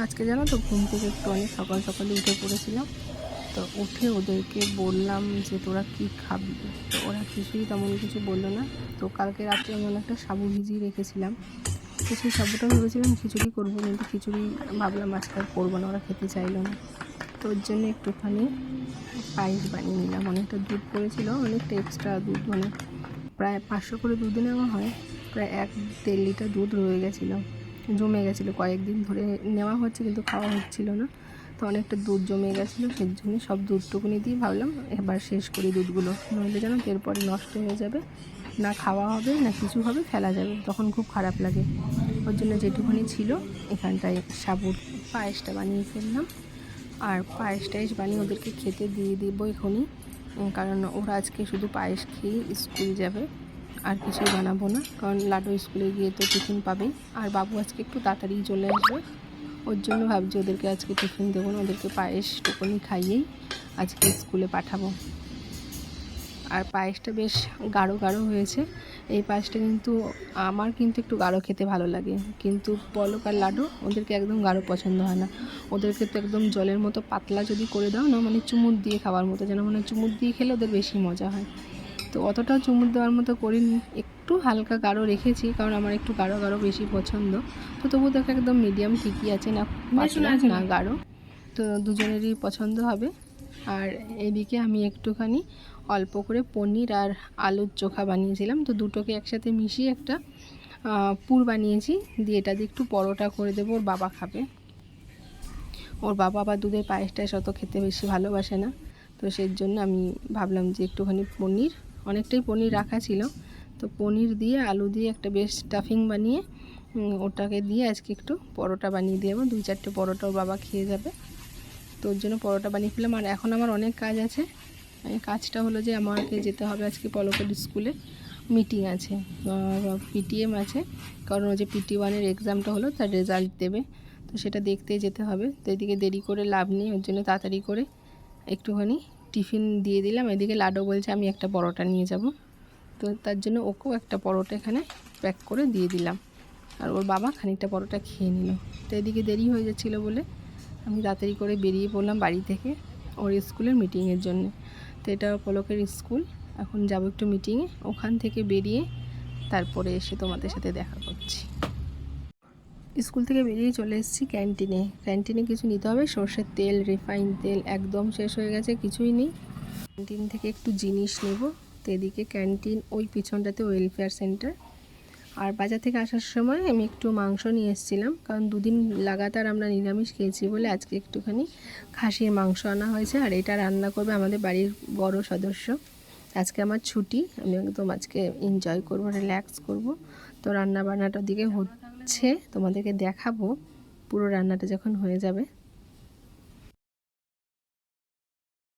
আজকে জানো তো, ঘুম থেকে একটু অনেক সকাল সকালে উঠে পড়েছিলাম। তো উঠে ওদেরকে বললাম যে, তোরা কি খাবি? তো ওরা কিছুই তেমন কিছু বলল না। তো কালকে রাত্রে আমি অনেকটা সাবু ভিজিয়ে রেখেছিলাম। তো সেই সাবুটা ভেবেছিলাম খিচুড়ি করব, কিন্তু খিচুড়ি ভাবলাম আজকে আর করব না, ওরা খেতে চাইলো না। তো ওর জন্য একটুখানি পায়েস বানিয়ে নিলাম। অনেকটা দুধ পড়েছিল অনেকটা এক্সট্রা দুধ মানে প্রায় পাঁচশো করে দুধ নেওয়া হয়, প্রায় এক দেড় লিটার দুধ রয়ে গেছিল। জমে গেছিল কয়েকদিন ধরে। নেওয়া হচ্ছে কিন্তু খাওয়া হচ্ছিল না। তো অনেকটা দুধ জমে গেছিল, সেই জন্য সব দুধটুকুনি দিয়ে ভাবলাম এবার শেষ করি দুধগুলো। নইলে যেন এরপরে নষ্ট হয়ে যাবে। না খাওয়া হবে, না কিছু হবে, ফেলা যাবে। তখন খুব খারাপ লাগে। ওর জন্য যেটুকুনি ছিল, এখানটায় সাবুর পায়েসটা বানিয়ে ফেললাম। আর পায়েস টায়েস বানিয়ে ওদেরকে খেতে দিয়ে দেবো এখনই। কারণ ওরা আজকে শুধু পায়েস খেয়ে স্কুল যাবে। আর কিছুই বানাবো না, কারণ লাডু স্কুলে গিয়ে তো টিফিন পাবেই। আর বাবু আজকে একটু তাড়াতাড়ি চলে আসবে, ওর জন্য ভাবছি ওদেরকে আজকে টিফিন দেবো না, ওদেরকে পায়েস টুকুনি খাইয়েই আজকে স্কুলে পাঠাবো। আর পায়েসটা বেশ গাঢ় গাঢ় হয়েছে, এই পায়েসটা কিন্তু আমার কিন্তু একটু গাঢ় খেতে ভালো লাগে, কিন্তু পলক আর লাডু ওদেরকে একদম গাঢ় পছন্দ হয় না। ওদেরকে তো একদম জলের মতো পাতলা যদি করে দাও, না মানে চুমুর দিয়ে খাওয়ার মতো, যেন মানে চুমুর দিয়ে খেলে ওদের বেশি মজা হয়। তো অতটাও চুমুর দেওয়ার মতো করিনি। একটু হালকা গাঢ় রেখেছি কারণ আমার একটু গাঢ় গাঢ় বেশি পছন্দ। তো তবু দেখো একদম মিডিয়াম ঠিকই আছে না পাতলা না? গাঢ়। তো দুজনেরই পছন্দ হবে। আর এদিকে আমি একটুখানি অল্প করে পনির আর আলুর চোখা বানিয়েছিলাম। তো দুটোকে একসাথে মিশিয়ে একটা পুর বানিয়েছি। দিয়ে এটা দিয়ে একটু পরোটা করে দেবো ওর বাবা খাবে। ওর বাবা আবার দুধের পায়েস টায়েস অত খেতে বেশি ভালোবাসে না। তো সেই জন্য আমি ভাবলাম যে একটুখানি পনির অনেকটাই পনির রাখা ছিল। তো পনির দিয়ে আলু দিয়ে একটা বেশ স্টাফিং বানিয়ে ওটাকে দিয়ে আজকে একটু পরোটা বানিয়ে দেবো। দুই চারটে পরোটা ওর বাবা খেয়ে যাবে। তো ওর জন্য পরোটা বানিয়ে ফেললাম। আর এখন আমার অনেক কাজ আছে। কাজটা হলো যে আমাকে যেতে হবে আজকে পলকের স্কুলে। মিটিং আছে। পিটিএম আছে। কারণ ওই যে পিটি ওয়ানের এক্সামটা হলো, তার রেজাল্ট দেবে। তো সেটা দেখতে যেতে হবে। তো এদিকে দেরি করে লাভ নেই। ওর জন্য তাড়াতাড়ি করে একটুখানি টিফিন দিয়ে দিলাম। এদিকে লাডো বলছে, আমি একটা পরোটা নিয়ে যাব। তো তার জন্য ওকেও একটা পরোটা এখানে প্যাক করে দিয়ে দিলাম। আর ওর বাবা খানিকটা পরোটা খেয়ে নিল। তো এদিকে দেরি হয়ে যাচ্ছিল বলে আমি তাড়াতাড়ি করে বেরিয়ে পড়লাম বাড়ি থেকে ওর স্কুলের মিটিংয়ের জন্য। তো এটা পলকের স্কুল। এখন যাব একটু মিটিংয়ে ওখান থেকে বেরিয়ে তারপরে এসে তোমাদের সাথে দেখা করছি। স্কুল থেকে বেরিয়ে চলে এসেছি ক্যান্টিনে। ক্যান্টিনে কিছু নিতে হবে, সর্ষের তেল, রিফাইন তেল একদম শেষ হয়ে গেছে, কিছুই নেই। ক্যান্টিন থেকে একটু জিনিস নেব, তো এদিকে ক্যান্টিন ওই পিছনটাতে ওয়েলফেয়ার সেন্টার আর বাজার থেকে আসার সময় আমি একটু মাংস নিয়ে এসেছিলাম, কারণ দুদিন লাগাতার আমরা নিরামিষ খেয়েছি বলে আজকে একটুখানি খাসির মাংস আনা হয়েছে, আর এটা রান্না করবে আমাদের বাড়ির বড় সদস্য। আজকে আমার ছুটি, আমি একদম আজকে এনজয় করব রিল্যাক্স করব। তো রান্না বান্নাটার দিকে হচ্ছে তোমাদেরকে দেখাবো পুরো রান্নাটা যখন হয়ে যাবে।